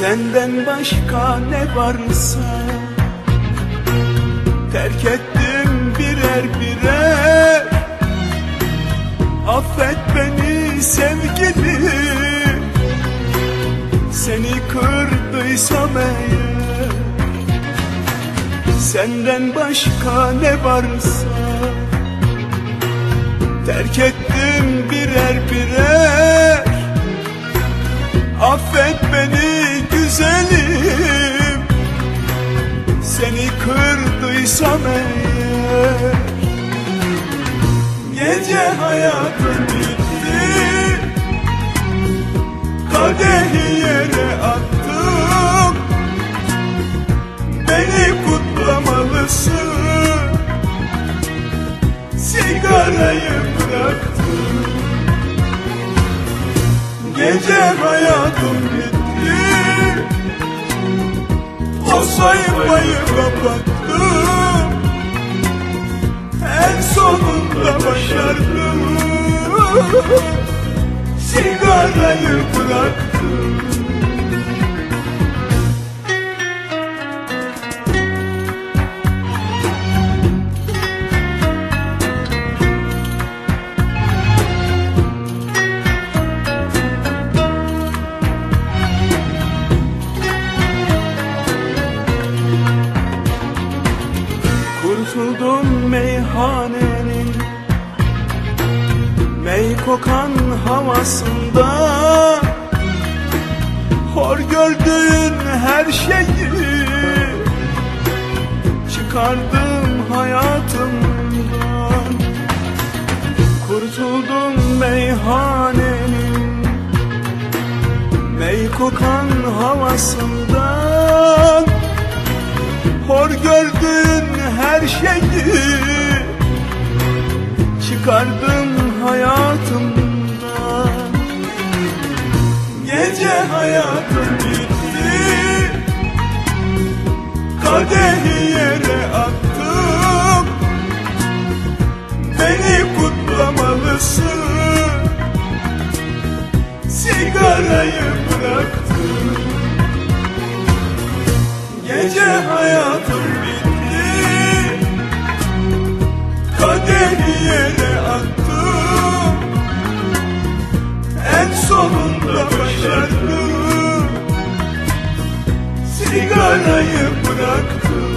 Senden başka ne varsa Terk ettim birer birer. Affet beni sevgili. Seni kırdıysam eğer Senden başka ne varsa Terk ettim birer birer. Affet beni güzelim. Seni kırdıysam eğer Gece hayatım bitti. Kadehi yere attım. Beni kutlamalısın. Sigarayı bıraktım. Gece hayatım bitti O sayfayı kapattım En sonunda başardım. Sigarayı bıraktım meyhanenin Mey kokan havasında Hor gördüğün her şeyi Çıkardım hayatımdan. Kurtuldum meyhanenin Mey kokan havasından. Hor gördüğün her şeyi Çıkardım hayatımdan. Gece hayatım bitti. Kadehi yere attım. Beni kutlamalısın. Sigarayı bıraktım. Gece hayatım bitti. Kadehi yere anda başardım Sigarayı bıraktım